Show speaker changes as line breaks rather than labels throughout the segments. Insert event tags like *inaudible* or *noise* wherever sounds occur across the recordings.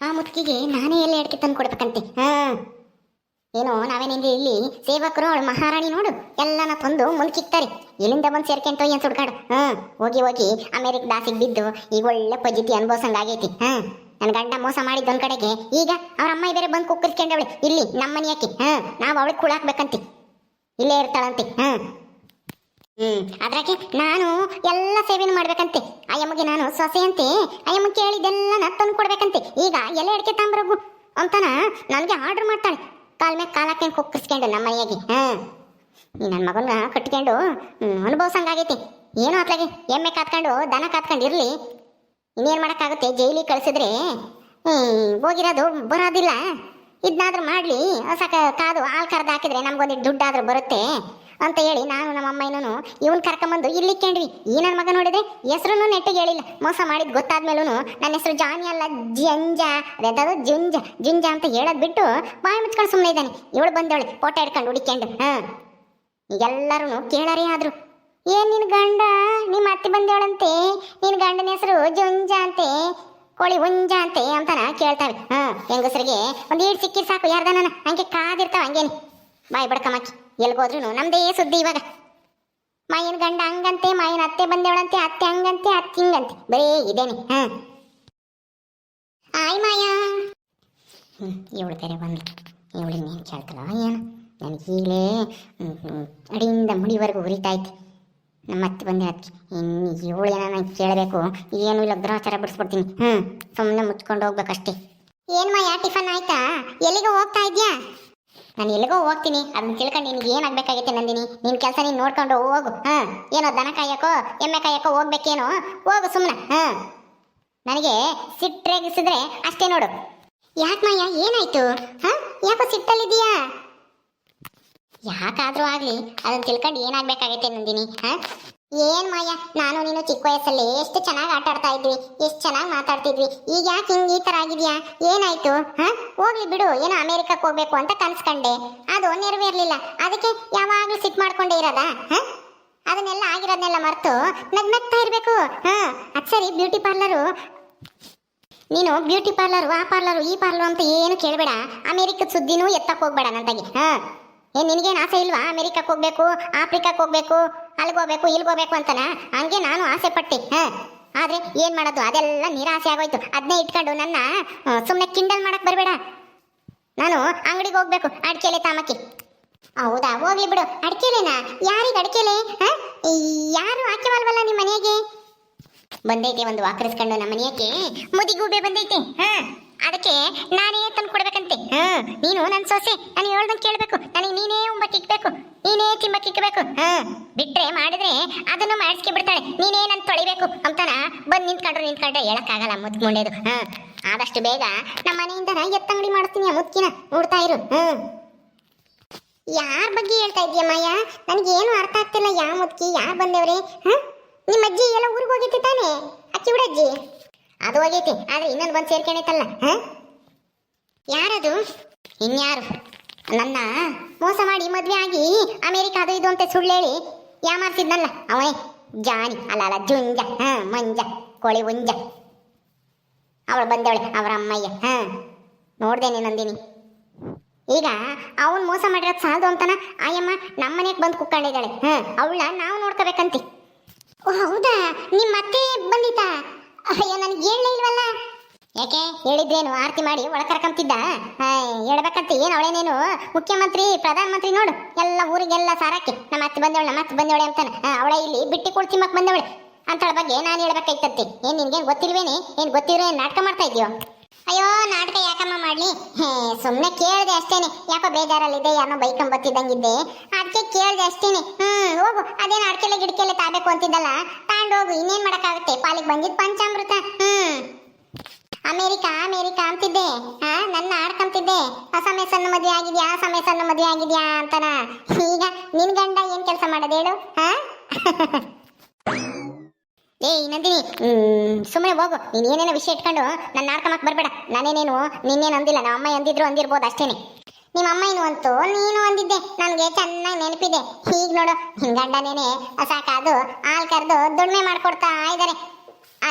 ಆ ಮುದುಕಿಗೆ ನಾನೇ ಎಲ್ಲ ಅಡಿಕೆ ತಂದು ಕೊಡ್ಬೇಕಂತೆ. ಹಾ. ಏನೋ ನಾವೇನಿಂದ ಇಲ್ಲಿ ಸೇವಕರು ಅವಳು ಮಹಾರಾಣಿ ನೋಡು, ಎಲ್ಲನ ತಂದು ಮುಂದ್ಕಿಕ್ತಾರೆ ಎಲ್ಲಿಂದ ಬಂದು ಸೇರ್ಕೊಂತ ಏನು ಸುಡ್ಕಾಡು ಹಾ. ಹೋಗಿ ಹೋಗಿ ಅಮೆರಿಕ ದಾಸಿಗೆ ಬಿದ್ದು ಈಗ ಒಳ್ಳೆ ಪಜಿತಿ ಅನುಭವಿಸಂಗಾಗೈತಿ ಹಾ. ನನ್ನ ಗಂಡ ಮೋಸ ಮಾಡಿದ್ದ ಒಂದ್ ಕಡೆಗೆ ಈಗ ಅವ್ರ ಅಮ್ಮ ಬೇರೆ ಬಂದು ಕುಕ್ಕರ್ಸ್ಕೊಂಡವಳೆ ಇಲ್ಲಿ ನಮ್ಮ ಮನೆಯಾಕಿ ಹಾ. ನಾವು ಅವಳಿಗೆ ಕುಳಾಕ್ಬೇಕಂತೆ. ಇಲ್ಲೇ ಇರ್ತಾಳಂತೆ. ಹಾ. ಹ್ಮ್. ಅದ್ರಾಗೆ ನಾನು ಎಲ್ಲ ಸೇವೆನೂ ಮಾಡ್ಬೇಕಂತೆ. ಅಯ್ಯಮ್ಮಗೆ ನಾನು ಸೊಸೆ ಅಂತೆ ಅಯ್ಯಮ್ಮ ಕೇಳಿದೆಲ್ಲ ನಾ ತಂದು ಕೊಡ್ಬೇಕಂತೆ. ಈಗ ಎಲೆ ಅಡಿಕೆ ತಾಂಬರಗು ಅಂತಾನ ನನಗೆ ಆರ್ಡರ್ ಮಾಡ್ತಾಳೆ. ಕಾಲ್ ಮೇಲೆ ಕಾಲ್ ಹಾಕೊಂಡು ಕುಕ್ಕಿಸ್ಕೊಂಡು ನಮ್ಮ ಮನೆಯಾಗಿ. ಹ್ಮ್ ನನ್ನ ಮಗನ ಕಟ್ಕೊಂಡು ಅನುಭವಿಸಂಗಾಗೈತಿ. ಏನು ಅತ್ಲಾಗೆ ಎಮ್ಮೆ ಕಾತ್ಕೊಂಡು, ದನ ಕಾತ್ಕೊಂಡು ಇರ್ಲಿ. ಇನ್ನೇನು ಮಾಡೋಕ್ಕಾಗುತ್ತೆ? ಜೈಲಿಗೆ ಕಳಿಸಿದ್ರೆ ಹೋಗಿರೋದು ಬರೋದಿಲ್ಲ. ಇದನ್ನಾದ್ರೂ ಮಾಡಲಿ. ಹೊಸ ಕಾದು ಹಾಲು ಕರೆದು ಹಾಕಿದ್ರೆ ನಮ್ಗೊಂದು ದುಡ್ಡಾದ್ರೂ ಬರುತ್ತೆ. ಅಂತ ಹೇಳಿ ನಾನು ನಮ್ಮ ಅಮ್ಮನೂ ಇವನ್ ಕರ್ಕೊಂಬಂದು ಇಲ್ಲಿ ಕೇಂದ್ವಿ ಈ ನನ್ನ ಮಗ ನೋಡಿದ್ರೆ ಹೆಸರು ನೆಟ್ಟಿಗೆ ಹೇಳಿಲ್ಲ. ಮೋಸ ಮಾಡಿದ್ ಗೊತ್ತಾದ್ಮೇಲೂ ನನ್ನ ಹೆಸರು ಜಾನಿ ಅಲ್ಲ, ಜಂಜ. ಅದೇದಾದ್ರು ಜುಂಜ. ಜುಂಜ ಅಂತ ಹೇಳೋದ್ ಬಿಟ್ಟು ಬಾಯಿ ಮುಚ್ಕೊಂಡು ಸುಮ್ಮನೆ ಇದ್ದಾನೆ. ಇವಳು ಬಂದವಳೆ, ಫೋಟೋ ಹಿಡ್ಕೊಂಡು ಹುಡಿಕೊಂಡು ಹಾ. ಎಲ್ಲರೂ ಕೇಳಾರೇ ಆದ್ರು. ಏನ್ ನಿನ್ ಗಂಡ? ನಿಮ್ಮ ಅತ್ತೆ ಬಂದೇವಳಂತೆ. ನಿನ್ ಗಂಡನ ಹೆಸರು ಜುಂಜ ಅಂತೆ. ಕೋಳಿ ಹುಂಜ ಅಂತೆ ಅಂತನ ಕೇಳ್ತಾವೆ ಹಾ, ಹೆಂಗಸರಿಗೆ ಒಂದ್ ಏಡ್ ಸಿಕ್ಕಿರ್ ಸಾಕು, ಯಾರ್ದನ? ಹಂಗೆ ಕಾದಿರ್ತಾವ ಹಂಗೇನಿ. ಬಾಯ್ ಬಡ್ಕಮಕ್ಕಿ ಎಲ್ಗೋದ್ರು ನಮ್ದೇ ಸುದ್ದಿ ಇವಾಗ. ಮಾಯಿನ ಗಂಡ ಹಂಗಂತೆ, ಮಾಯನ ಅತ್ತೆ ಬಂದೇವಳಂತೆ, ಅತ್ತೆ ಹಂಗಂತೆ, ಅತ್ತೆ ಹಿಂಗಂತೆ. ಬರೀ ಇದೇನೆ, ಹಾ. ಆಯ್ ಮಾಯಾ. ಹ್ಞೂ ಇವಳು ಬೇರೆ ಬಂದು ಇವಳು ಏನು ಕೇಳ್ತಲ್ಲ ಏನು. ನನಗೆ ಈಗಲೇ ಅಡಿಯಿಂದ ಮುಡಿವರೆಗೂ ಉರಿತಾಯ್ತು. ನಮ್ಮ ಅತ್ತೆ ಬಂದೆ ಅದಕ್ಕೆ ಇನ್ನು ಇವಳು ಏನೋ ನಂಗೆ ಕೇಳಬೇಕು? ಏನು ಇಲ್ಲ ಗ್ರಹಚಾರ ಬಿಡಿಸ್ಬಿಡ್ತೀನಿ. ಹ್ಞೂ ಸುಮ್ಮನೆ ಮುಚ್ಕೊಂಡು ಹೋಗ್ಬೇಕಷ್ಟೇ. ಏನು ಮಾಯಾ, ಟಿಫನ್ ಆಯ್ತಾ? ಎಲ್ಲಿಗೆ ಹೋಗ್ತಾ ಇದ್ಯಾ? ನಾನು ಎಲ್ಲಿಗೋ ಹೋಗ್ತೀನಿ, ಅದನ್ನ ತಿಳ್ಕೊಂಡು ನಿನಗೆ ಏನಾಗಬೇಕಾಗೈತೆ ನಂದಿನಿ? ನಿನ್ನ ಕೆಲಸ ನೀನು ನೋಡ್ಕೊಂಡು ಹೋಗು, ಹಾಂ? ಏನೋ ದನ ಕಾಯಕೋ ಎಮ್ಮೆ ಕಾಯಕ್ಕೋ ಹೋಗ್ಬೇಕೇನೋ? ಹೋಗು ಸುಮ್ಮನೆ ಹಾಂ? ನನಗೆ ಸಿಟ್ಟರೆಗಿಸಿದ್ರೆ ಅಷ್ಟೇ ನೋಡು. ಯಾಕೆ ಮಾಯ, ಏನಾಯ್ತು? ಹಾಂ? ಯಾಕೋ ಸಿಟ್ಟಲ್ಲಿದ್ದೀಯಾ? ಯಾಕಾದರೂ ಆಗಲಿ, ಅದನ್ನ ತಿಳ್ಕೊಂಡು ಏನಾಗಬೇಕಾಗೈತೆ ನಂದಿನಿ, ಹಾ? ಏನ್ ಮಾಯ? ನಾನು ನೀನು ಚಿಕ್ಕ ವಯಸ್ಸಲ್ಲಿ ಎಷ್ಟು ಚೆನ್ನಾಗಿ ಆಟ ಆಡ್ತಾ ಇದ್ವಿ, ಎಷ್ಟು ಚೆನ್ನಾಗಿ ಮಾತಾಡ್ತಿದ್ವಿ. ಈಗ ಯಾಕೆ ಹಿಂಗ್ ಈ ತರ ಆಗಿದ್ಯಾ? ಏನಾಯ್ತು? ಹಾ? ಹೋಗ್ಲಿ ಬಿಡು, ಏನೋ ಅಮೆರಿಕಕ್ಕೆ ಹೋಗ್ಬೇಕು ಅಂತ ಕನ್ಸ್ಕೊಂಡೆ. ಅದು ನೆರವೇರ್ಲಿಲ್ಲ ಅದಕ್ಕೆ ಯಾವಾಗ್ಲೂ ಸಿಟ್ ಮಾಡ್ಕೊಂಡೇ ಇರೋದಾ? ಹಾ? ಅದನ್ನೆಲ್ಲ ಆಗಿರೋದನ್ನೆಲ್ಲ ಮರ್ತು ನಗ್ನಗ್ತಾ ಇರ್ಬೇಕು. ಹ? ಅದ್ ಸರಿ, ಬ್ಯೂಟಿ ಪಾರ್ಲರು. ನೀನು ಬ್ಯೂಟಿ ಪಾರ್ಲರು, ಆ ಪಾರ್ಲರು, ಈ ಪಾರ್ಲರ್ ಅಂತ ಏನು ಕೇಳಬೇಡ. ಅಮೆರಿಕದ ಸುದ್ದಿನೂ ಎತ್ತಕ್ಕೆ ಹೋಗ್ಬೇಡ ನಂತಾಗಿ ಹಾ? ಏನು ನಿನಗೇನು ಆಸೆ ಇಲ್ವಾ? ಅಮೆರಿಕಕ್ಕೆ ಹೋಗ್ಬೇಕು ಆಫ್ರಿಕಾಕ್ಕೆ ಹೋಗ್ಬೇಕು. ಇಲ್ಲಿಗೆ ಹೋಗ್ಬೇಕು ಅಂತನ? ಹಂಗೆ ನಾನು ಆಸೆ ಪಟ್ಟೆ, ಹಾ. ಆದ್ರೆ ಏನ್ ಮಾಡೋದು? ಅದೆಲ್ಲ ನಿರಾಸೆ ಆಗೋಯ್ತು. ಅದನ್ನೇ ಇಟ್ಕೊಂಡು ನನ್ನ ಸುಮ್ಮನೆ ಕಿಂಡಲ್ ಮಾಡಕ್ ಬರಬೇಡ. ನಾನು ಅಂಗಡಿಗೆ ಹೋಗ್ಬೇಕು, ಅಡ್ಕೆಲೆ ತಾಮಕ್ಕೆ. ಹೌದಾ? ಹೋಗ್ಲಿ ಬಿಡು. ಅಡ್ಕೆಲೆನಾ? ಯಾರಿಗೆ ಅಡ್ಕೆಲೆ ಯಾರು ಹಾಕ್ಯವಲ್ವಲ್ಲ ನಿಮ್ಮ ಮನೆಗೆ? ಬಂದೈತೆ ಒಂದು ವಾಕರಿಸ್ಕೊಂಡು ನಮ್ಮ ಮನೆಯಕ್ಕೆ. ಮುದಿಗೂಬೆ ಬಂದೈತೆ, ಹಾ. ಅದಕ್ಕೆ ನಾನೇ ತಂದು ಕೊಡ್ಬೇಕಂತೆ ಹಾ. ನೀನು ನನ್ನ ಸೊಸೆ, ನಾನು ಹೇಳ್ದಂಗೆ ಕೇಳಬೇಕು. ನನಗೆ ನೀನೇ ಒಂಬತ್ತು ನೀನೇ ತಿಂಬಕ್ಕೆ ಇಕ್ಬೇಕು. ಹಾ, ಬಿಟ್ರೆ ಮಾಡಿದ್ರೆ ಅದನ್ನು ಮಾಡಿಸ್ಕೆ ಬಿಡ್ತಾಳೆ. ನೀನೇ ನನ್ ತೊಳಿಬೇಕು ಅಂತಾನ ಬಂದು ನಿಂತ್ಕೊಂಡ್ರು ನಿಂತ್ಕೊಂಡ್ರೆ ಹೇಳಕ್ಕಾಗಲ್ಲ ಮುದ್ಕೊಂಡೇದು ಹಾ, ಆದಷ್ಟು ಬೇಗ ನಮ್ಮ ಮನೆಯಿಂದ ಎತ್ತಂಗಡಿ ಮಾಡ್ತೀನಿ ಆ ಮುದ್ಕಿನ. ನೋಡ್ತಾ ಇರು. ಹ್ಮ್ ಯಾರ ಬಗ್ಗೆ ಹೇಳ್ತಾ ಇದೀಯ ಮಾಯ? ನನಗೇನು ಅರ್ಥ ಆಗ್ತಿಲ್ಲ ಯಾವ ಮುದ್ಕಿ, ಯಾರು ಬಂದೇವ್ರಿ? ಹಾ, ನಿಮ್ಮ ಅಜ್ಜಿ ಎಲ್ಲ ಊರಿಗೆ ಹೋಗೈತಿ ತಾನೆ? ಅಕ್ಕಿ ಬಿಡಜ್ಜಿ ಅದು ಹೋಗೈತಿ, ಆದ್ರೆ ಇನ್ನೊಂದು ಬಂದು ಸೇರ್ಕೊಂಡೈತಲ್ಲ ಹ? ಯಾರದು? ಇನ್ಯಾರು? ನನ್ನ ಮೋಸ ಮಾಡಿ ಮದ್ವೆ ಆಗಿ ಅಮೆರಿಕ ಅದು ಇದು ಅಂತ ಸುಳ್ಳು ಹೇಳಿ ಯಾಮಾರ್ಸಿದ್ನಲ್ಲ ಅವನೇ ಜಾನಿ ಅಲ್ಲ ಅಲ್ಲ ಜುಂಜ, ಹ, ಮಂಜ, ಕೋಳಿ ಉಂಜ. ಅವಳು ಬಂದವಳೆ, ಅವರ ಅಮ್ಮಯ್ಯ, ಹ. ನೋಡ್ದೇನೆ ನಂದಿನಿ. ಈಗ ಅವನು ಮೋಸ ಮಾಡಿರೋದು ಸಾಲದು ಅಂತಾನ? ಆಯಮ್ಮ, ನಮ್ಮನೆಗೆ ಬಂದು ಕುಕ್ಕೊಂಡಿದ್ದಾಳೆ ಹ. ಅವಳ ನಾವು ನೋಡ್ಕೋಬೇಕಂತೆ. ಓ, ಹೌದಾ? ನಿಮ್ಮ ಅತ್ತೆ ಬಂದಿತ್ತಾ ಅಯ್ಯೋ ನನಗೆ ಹೇಳಲೇ ಇಲ್ವಲ್ಲ ಯಾಕೆ ಹೇಳಿದ್ರೇನು? ಆರತಿ ಮಾಡಿ ಒಳ ಕರ್ಕೊಂತಿದ್ದ ಹೇಳ್ಬೇಕಂತ ಏನು ಅವಳೇನೇನು? ಮುಖ್ಯಮಂತ್ರಿ, ಪ್ರಧಾನಮಂತ್ರಿ ನೋಡು. ಎಲ್ಲ ಊರಿಗೆಲ್ಲ ಸಾರಕ್ಕೆ ನಮ್ಮ ಅತ್ತೆ ಬಂದವಳು, ನಮ್ಮ ಅತ್ತೆ ಬಂದವಳೆ ಅಂತಾನೆ. ಅವಳೆ ಇಲ್ಲಿ ಬಿಟ್ಟಿ ಮಕ್ ಬಂದವಳೆ. ಅಂತಳ ಬಗ್ಗೆ ನಾನು ಹೇಳ್ಬೇಕಾಯ್ತತ್ತೆ ಏನ್ ನಿನ್ಗೇನು ಗೊತ್ತಿಲ್ವೇನೆ? ಏನು ಗೊತ್ತಿರೋ ಏನ್ ನಾಟಕ ಮಾಡ್ತಾ ಇದೆಯೋ ಅಯ್ಯೋ, ನಾಟಕ ಯಾಕಮ್ಮ ಮಾಡ್ಲಿ? ಸುಮ್ಮನೆ ಕೇಳಿದೆ ಅಷ್ಟೇನೆ. ಯಾಕೋ ಬೇಜಾರಲ್ಲಿದೆ ಯಾರೋ ಬೈಕೊಂಡ್ ಬತ್ತಿದ್ದಂಗಿದ್ದೆ ಅದಕ್ಕೆ ಕೇಳಿದೆ ಅಷ್ಟೇನೆ. ಹ್ಮ್, ಹೋಗು. ಅದೇನು ಅಡ್ಕೆಲೆ ಗಿಡಕೆಲೆ ತಾಬೇಕು ಅಂತಿದ್ದಲ್ಲ? ತಾಂಡೋಗು, ಇನ್ನೇನ್ ಮಾಡಕ್ಕಾಗುತ್ತೆ? ಪಾಲಿಗೆ ಬಂದಿದ್ ಪಂಚಾಮೃತ. ಹ್ಮ್. ಅಮೇರಿಕ, ಅಮೇರಿಕಾ ಅಂತಿದ್ದೆ. ಹಾ ನನ್ನ ಆಡ್ಕೊಂತಿದ್ದೆ. ಸಣ್ಣ ಮದುವೆ ಆಗಿದ್ಯಾ ಸಣ್ಣ ಮದುವೆ ಆಗಿದ್ಯಾ ಅಂತನ. ಈಗ ನಿನ್ ಗಂಡ ಏನ್ ಕೆಲಸ ಮಾಡೋದು ಹೇಳು ಹಾ *laughs* ಏಯ್ ನಂದಿನಿ ಸುಮ್ಮನೆ ಹೋಗು. ನೀನ್ ಏನೇನೋ ವಿಷಯ ಇಟ್ಕೊಂಡು ನನ್ನ ಆಡ್ಕೊಂಬಕ್ ಬರಬೇಡ. ನಾನೇನೇನು, ನಿನ್ನೇನು ಅಂದಿಲ್ಲ. ನಮ್ಮ ಅಮ್ಮ ಅಂದಿದ್ರು ಅಂದಿರ್ಬೋದು ಅಷ್ಟೇನೆ. ನಿಮ್ಮ ಅಮ್ಮ ಏನು ಅಂತು ನೀನು ಅಂದಿದ್ದೆ. ನನಗೆ ಚೆನ್ನಾಗಿ ನೆನಪಿದೆ. ಹೀಗೆ ನೋಡು, ನಿನ್ ಗಂಡನೇನೆ ಸಾಕಾದು, ಹಾಲು ಕರೆದು ದುಡಿಮೆ ಮಾಡ್ಕೊಡ್ತಾ ಇದ್ದಾರೆ ಆ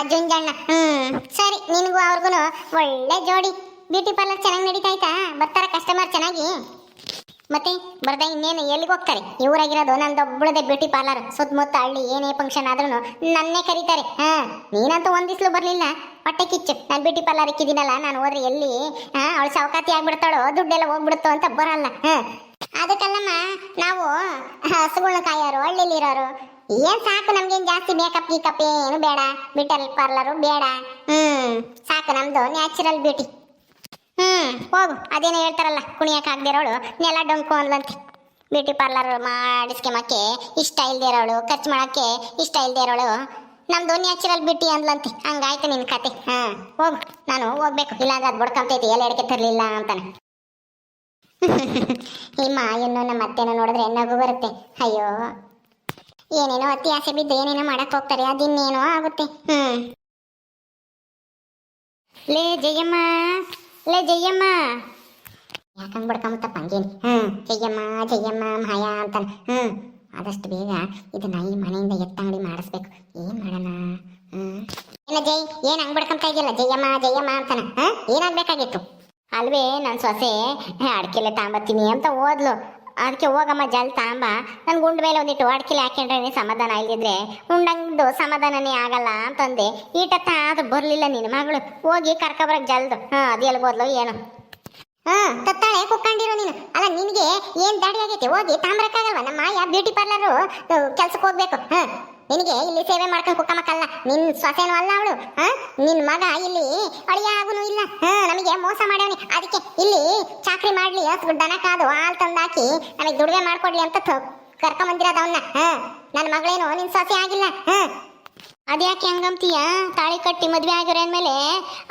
ಹ್ಮ್, ಸರಿ, ನಿನಗೂ ಅವ್ರಿಗೂ ಒಳ್ಳೆ ಜೋಡಿ. ಬ್ಯೂಟಿ ಪಾರ್ಲರ್ ಚೆನ್ನಾಗಿ ನಡೀತಾ ಆಯ್ತಾ ಬರ್ತಾರ ಕಸ್ಟಮರ್ ಚೆನ್ನಾಗಿ? ಮತ್ತೆ, ಬರ್ದ ಇನ್ನೇನು ಎಲ್ಲಿಗೆ ಹೋಗ್ತಾರೆ? ಇವರಾಗಿರೋದು ನಂದೊಬ್ಬಳದೇ ಬ್ಯೂಟಿ ಪಾರ್ಲರ್ ಸುತ್ತಮುತ್ತ ಹಳ್ಳಿ, ಏನೇ ಫಂಕ್ಷನ್ ಆದ್ರೂ ನನ್ನೇ ಕರೀತಾರೆ. ಹಾ, ನೀನಂತೂ ಒಂದಿಸ್ಲು ಬರ್ಲಿಲ್ಲ? ಹೊಟ್ಟೆ ಕಿಚ್ಚು. ನಾನು ಬ್ಯೂಟಿ ಪಾರ್ಲರ್ ಇಕ್ಕಿದ್ದೀನಲ್ಲ, ನಾನು ಹೋದ್ರೆ ಎಲ್ಲಿ? ಹಾ, ಅವಳು ಸಾವಕಾತಿ ಆಗ್ಬಿಡ್ತಾಳೋ, ದುಡ್ಡೆಲ್ಲ ಹೋಗ್ಬಿಡುತ್ತೋ ಅಂತ ಬರಲ್ಲ. ಹಾ, ಅದಕ್ಕಲ್ಲಮ್ಮ, ನಾವು ಹಸುಗಳ್ನ ಕಾಯೋರು, ಹಳ್ಳಿಲಿರೋರು ಏನ್ ಸಾಕು ನಮ್ಗೇನ್ ಜಾಸ್ತಿ ಮೇಕಪ್ ಗೀಕಪ್ ಏನು ಬೇಡ. ಬ್ಯೂಟಲ್ ಪಾರ್ಲರು ಬೇಡ. ಹ್ಮ್, ಸಾಕು ನಮ್ದು. ನ್ಯಾಚುರಲ್ ಬ್ಯೂಟಿ ಹ್ಮ್, ಹೋಗು. ಅದೇನೋ ಹೇಳ್ತಾರಲ್ಲ, ಕುಣಿಯಕ್ ಆಗದಿರೋಳು. ನೆಲ ಡೊಂಕು ಅಂದ್ಲಂತೆ. ಬ್ಯೂಟಿ ಪಾರ್ಲರ್ ಮಾಡಿಸ್ಕೆಮಕ್ಕೆ ಇಷ್ಟ ಇಲ್ದೇ ಇರೋಳು. ಖರ್ಚು ಮಾಡಕ್ಕೆ ಇಷ್ಟ ಇಲ್ದೇ ಇರೋಳು. ನಮ್ದು ನ್ಯಾಚುರಲ್ ಬ್ಯೂಟಿ ಅಂದ್ಲಂತೆ. ಹಂಗಾಯ್ತು ನಿನ್ ಕತೆ. ಹಾ, ಹೋಗು. ನಾನು ಹೋಗ್ಬೇಕು. ಇಲ್ಲಾಂದ್ರೆ ಅದು ಬಡ್ಕೊಂತೈತಿ. ಎಲ್ಲ ಎಡಕ್ಕೆ ತರಲಿಲ್ಲ ಅಂತಾನೆ. *laughs* ಈ ಇನ್ನು ನಮ್ಮ ಅತ್ತೆನ ನೋಡಿದ್ರೆ ನಗು ಬರುತ್ತೆ. ಅಯ್ಯೋ. ಏನೇನೋ ಅತಿ ಆಸೆ ಬಿದ್ದು ಏನೇನೋ ಮಾಡಕ್ ಹೋಗ್ತಾರೆ, ಅದಿನ್ನೇನೋ ಆಗುತ್ತೆ. ಹ್ಮ್. ಲೇ ಜಯಮ್ಮ ಲೇ ಜಯಮ್ಮ. ಯಾಕಂಗ್ ಬಡ್ಕೊಂಬತ್ತಪ್ಪ ಹಂಗೇನು? ಹ್ಮ್, ಜಯಮ್ಮ ಜಯಮ್ಮ, ಮಾಯ ಅಂತ ಹ್ಮ್, ಆದಷ್ಟು ಬೇಗ ಇದನ್ನ ಈ ಮನೆಯಿಂದ ಎತ್ತಂಗಡಿ ಮಾಡಿಸ್ಬೇಕು. ಏನ್ ಮಾಡೋಣ? ಹ್ಮ್. ಏನ ಜೈ ಏನ್ ಹಂಗ್ ಬಡ್ಕೊಂತ ಇದೆಯಲ್ಲ? ಜಯಮ್ಮ ಜಯಮ್ಮ ಅಂತಾನೆ. ಹಾ ಏನಾಗ್ಬೇಕಾಗಿತ್ತು? ಅಲ್ವೇ ನನ್ನ ಸೊಸೆ, ಅಡ್ಕೆಲೆ ತಾಂಬತ್ತೀನಿ ಅಂತ ಓದ್ಲು. ಅದಕ್ಕೆ ಹೋಗಮ್ಮ, ಜಲ್ ತಾಂಬ. ನನ್ನ ಗುಂಡ್ ಮೇಲೆ ಒಂದಿಟ್ಟು ಅಡ್ಕೆಲೆ ಹಾಕೊಂಡ್ರೆ ಸಮಾಧಾನ ಇಲ್ಲಿದ್ರೆ ಉಂಡಂಗ್ದು ಸಮಾಧಾನನೇ ಆಗಲ್ಲ ಅಂತಂದೆ. ಈಟತ್ತ ಅದು ಬರ್ಲಿಲ್ಲ ನಿನ್ನ ಮಗಳು. ಹೋಗಿ ಕರ್ಕೊಬರಕ್ ಜಲ್ದು. ಹಾ, ಅದು ಎಲ್ಲಿ ಹೋದ್ಲು ಏನು? ಹಾ, ತತ್ತಾಳೆ, ಕುಕ್ಕಂಡಿರೋ ನೀನು. ಅಲ್ಲ, ನಿನಗೆ ಏನ್ ದಾಡಿ ಆಗೈತೆ? ಹೋಗಿ ತಾಮ್ರಕ್ಕಾಗಲ್ವ ನಮ್ಮ ಮಾಯ ಬ್ಯೂಟಿ ಪಾರ್ಲರು ಕೆಲ್ಸಕ್ಕೆ ಹೋಗ್ಬೇಕು. ಹಾ. ನಿನಗೆ ಇಲ್ಲಿ ಸೇವೆ ಮಾಡ್ಕೊಂಡು ಕುಕ್ಕಮಕ್ಕಲ್ಲ ನಿನ್ ಸೊಸೆನೂ ಅಲ್ಲ ಅವಳು ನಿನ್ ಮಗ ಇಲ್ಲಿ ಅಳಿಯ ಆಗುನು ಇಲ್ಲ ನಮಗೆ ಮೋಸ ಮಾಡ್ಯಾವನಿ. ಅದಕ್ಕೆ ಇಲ್ಲಿ ಚಾಕ್ರಿ ಮಾಡ್ಲಿ ದನ ಕಾದು ಹಾಲು ತಂದಾಕಿ ನಮಗೆ ದುಡಿಮೆ ಮಾಡ್ಕೊಡ್ಲಿ ಅಂತ ಕರ್ಕೊಂಬಂದಿರೋದು ಹಾ ನನ್ನ ಮಗಳೇನು ನಿನ್ ಸೊಸೆ ಆಗಿಲ್ಲ ಅದ್ಯಾಕೆ ಹಂಗಂತೀಯ? ತಾಳಿ ಕಟ್ಟಿ ಮದ್ವೆ ಆಗಿರೋ ಅಂದ್ಮೇಲೆ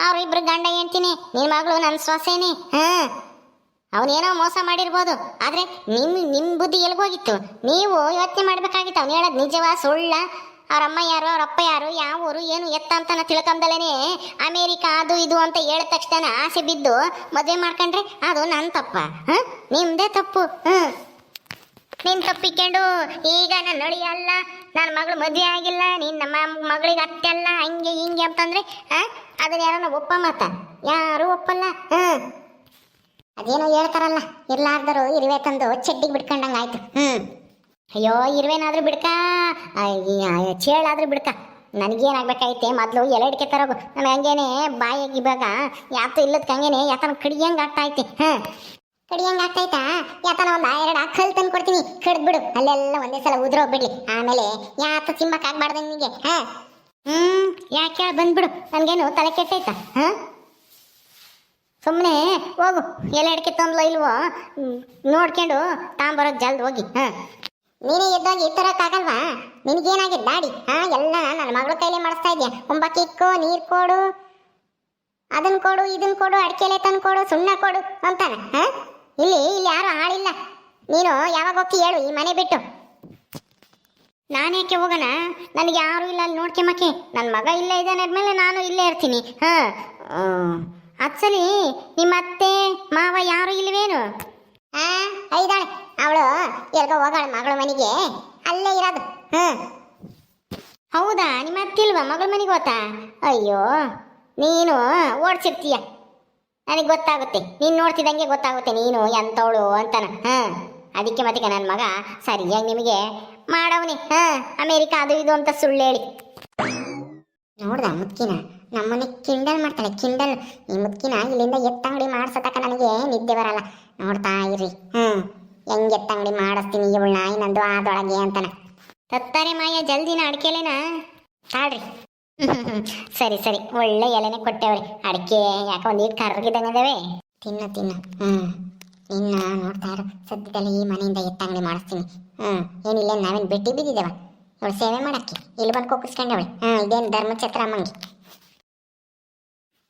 ಅವ್ರಿಬ್ರು ಗಂಡ ಹೇಳ್ತೀನಿ ನಿನ್ ಮಗಳು ನನ್ನ ಸೊಸೆನೇ ಹಾ ಅವನೇನೋ ಮೋಸ ಮಾಡಿರ್ಬೋದು. ಆದ್ರೆ ನಿಮ್ ನಿಮ್ ಬುದ್ಧಿ ಎಲ್ಗೋಗಿತ್ತು? ನೀವು ಯೋಚನೆ ಮಾಡ್ಬೇಕಾಗಿತ್ತು. ಅವ್ನು ಹೇಳೋದು ನಿಜವಾ, ಸುಳ್ಳ. ಅವ್ರ ಅಮ್ಮ ಯಾರು, ಅವ್ರ ಅಪ್ಪ ಯಾರು, ಯಾವ ಊರು, ಏನು ಎತ್ತ ಅಂತ ನಾ ತಿಳ್ಕೊಂಡಲೇನೆ ಅಮೇರಿಕ ಅದು ಇದು ಅಂತ ಹೇಳಿದ ತಕ್ಷಣ ಆಸೆ ಬಿದ್ದು ಮದುವೆ ಮಾಡ್ಕೊಂಡ್ರೆ ಅದು ನನ್ನ ತಪ್ಪ. ನಿಮ್ದೇ ತಪ್ಪು. ಹ್ಮ್ ನೀನ್ ತಪ್ಪಿಕೊಂಡು ಈಗ ನನ್ನ ನಡಿಯಲ್ಲ ನನ್ನ ಮಗಳು ಮದುವೆ ಆಗಿಲ್ಲ, ನಿನ್ನ ನಮ್ಮ ಮಗಳಿಗೆ ಅತ್ತೆ ಅಲ್ಲ, ಹಂಗೆ, ಹಿಂಗೆ ಅಂತಂದ್ರೆ, ಹಾಂ? ಅದನ್ನ ಯಾರನ್ನ ಒಪ್ಪ ಮಾತ? ಯಾರು ಒಪ್ಪಲ್ಲ? ಹ್ಮ್ ಅದೇನೋ ಹೇಳ್ತಾರಲ್ಲ, ಇರ್ಲಾರ್ದರು ಇರುವೆ ತಂದು ಚೆಡ್ಡಿಗೆ ಬಿಡ್ಕೊಂಡಂಗ ಆಯ್ತು. ಹ್ಮ್. ಅಯ್ಯೋ, ಇರುವೆನಾದ್ರೂ ಬಿಡ್ಕ? ಚೇಳಾದ್ರೂ ಬಿಡ್ಕ? ನನಗೇನಾಗ್ಬೇಕಾಯ್ತೆ? ಮೊದಲು ಎಲೆ ಹಿಡ್ಕೆ ತರೋಗು. ನಾನು ಹಂಗೇನೆ ಬಾಯಿಗೆ ಇವಾಗ ಯಾತು ಇಲ್ಲದ ಹಂಗೇನೆ ಯಾತನ ಕಡಿಯಂಗೆ ಆಗ್ತಾ ಐತೆ ಹ್ಮ್. ಕಡಿಯಂಗ್ ಆಗ್ತೈತಾ ಯಾತನ ಒಂದು ಎರಡು ಕಲ್ ತಂದು ಕೊಡ್ತೀನಿ. ಕಡ್ದ್ ಬಿಡು. ಅಲ್ಲೆಲ್ಲ ಒಂದೇ ಸಲ ಉದ್ರೋಗ್ಬಿಡ್ಲಿ ಆಮೇಲೆ ಯಾತ ತಿಂಬಕ್ ಆಗ್ಬಾರ್ದು ನಿನಗೆ ಹಾ. ಹ್ಮ್. ಯಾಕೆ ಬಂದ್ಬಿಡು? ನನ್ಗೇನು ತಲೆ ಕೆಟ್ಟೈತಾ ಹಾ? ಸುಮ್ಮನೆ ಹೋಗು. ಎಲ್ಲ ಅಡಿಕೆ ತಂದ್ಲ ಇಲ್ವೋ? ನೋಡ್ಕೊಂಡು ತಾಂಬರೋದು ಜಲ್ದಿ ಹೋಗಿ, ಹಾಂ. ನೀನೇ ಎದ್ದೋಗಿ ತರಕ್ಕಾಗಲ್ವಾ? ನಿನಗೇನಾಗಿದೆ ದಾಡಿ, ಹಾಂ? ಎಲ್ಲ ನನ್ನ ಮಗಳ ಕೈಲೇ ಮಾಡಿಸ್ತಾ ಇದೆಯಾ? ಒಂಬಕ್ಕೆ ನೀರು ಕೊಡು. ಅದನ್ ಕೊಡು, ಇದನ್ ಕೊಡು ಅಡಿಕೆಲೆ ತಂದು ಕೊಡು, ಸುಣ್ಣ ಕೊಡು ಅಂತಾನೆ, ಹಾಂ? ಇಲ್ಲಿ ಇಲ್ಲಿ ಯಾರು ಆಳಿಲ್ಲ. ನೀನು ಯಾವಾಗ ಹೋಗ್ತಿ ಹೇಳು, ಈ ಮನೆ ಬಿಟ್ಟು. ನಾನೇಕೆ ಹೋಗೋಣ? ನನಗೆ ಯಾರು ಇಲ್ಲ, ಅಲ್ಲಿ ಮಕ್ಕೆ ನನ್ನ ಮಗ ಇಲ್ಲೇ ಇದ್ದಾನೆ ಆದ್ಮೇಲೆ ನಾನು ಇಲ್ಲೇ ಇರ್ತೀನಿ, ಹಾ? ಅದ್ ನಿಮ್ಮ ಅತ್ತೆ, ಮಾವ ಯಾರು ಇಲ್ವೇನು? ಆ ಐದಾಳೆ ಅವಳು ಎಲ್ಗೋ ಹೋಗಾಳ ಮಗಳ ಮನೆಗೆ. ಅಲ್ಲೇ ಇರೋದು. ಹ್ಞೂ ಹೌದಾ? ನಿಮ್ಮ ಅತ್ತೆ ಇಲ್ವಾ ಮಗಳ ಮನೆಗೆ ಹೋತಾ? ಅಯ್ಯೋ, ನೀನು ಓಡ್ಸಿರ್ತೀಯ. ನನಗೆ ಗೊತ್ತಾಗುತ್ತೆ. ನೀನು ನೋಡ್ತಿದ್ದಂಗೆ ಗೊತ್ತಾಗುತ್ತೆ ನೀನು ಎಂತವಳು ಅಂತಾನ. ಹಾಂ ಅದಕ್ಕೆ ಮತ್ತೆ ನನ್ನ ಮಗ ಸರಿಯಾಗಿ ನಿಮಗೆ ಮಾಡವನಿ. ಹಾಂ ಅಮೇರಿಕಾ ಅದು ಇದು ಅಂತ ಸುಳ್ಳು ಹೇಳಿ ನೋಡ್ದ ಮುದ್ಕಿನ ನಮ್ಮನೆ ಕಿಂಡಲ್ ಮಾಡ್ತಾಳೆ ಕಿಂಡಲ್. ಈ ಮುದ್ಕಿನ ಇಲ್ಲಿಂದ ಎತ್ತಂಗಡಿ ಮಾಡ್ಸತಕ್ಕ ನನಗೆ ನಿದ್ದೆ ಬರಲ್ಲ. ನೋಡ್ತಾ ಇರ್ರಿ. ಹ್ಮ್. ಹೆಂಗ್ ಎತ್ತಂಗಡಿ ಮಾಡಿಸ್ತೀನಿ ಇವಳು ನಾಯಿ ನಂದು ಆದೊಳಗೆ ಅಂತಾನ. ತತ್ತಾರೆ ಮಾಯ ಜಲ್ದಿನ ಅಡಿಕೆಲೆನಾ? ತಾಳ್ರಿ. *laughs* ಸರಿ ಸರಿ. ಒಳ್ಳೆ ಎಲೆನೆ ಕೊಟ್ಟೆವ್ರಿ. ಅಡಿಕೆ ಯಾಕ ಒಂದು ಈಟ್ ಕರ್ಗಿದಂಗದವೆ ತಿನ್ನ ತಿನ್ನು. ಹ್ಮ್. ನಿನ್ನ ನೋಡ್ತಾ ಇರು. ಸದ್ಯದಲ್ಲಿ ಈ ಮನೆಯಿಂದ ಎತ್ತಂಗಡಿ ಮಾಡಿಸ್ತೀನಿ. ಹ್ಮ್. ಏನಿಲ್ಲ ನಾವೇನ್ ಬಿಟ್ಟಿ ಬಿದ್ದಿದ್ದೇವ? ಅವಳು ಸೇವೆ ಮಾಡಕ್ಕೆ. ಇಲ್ಲಿ ಬಂದು ಕೊಕ್ಕಿಸ್ಕೊಂಡವಳೆ ಹ್ಮ್. ಇದೇನು ಧರ್ಮಛತ್ರ ಅಮ್ಮಂಗೆ?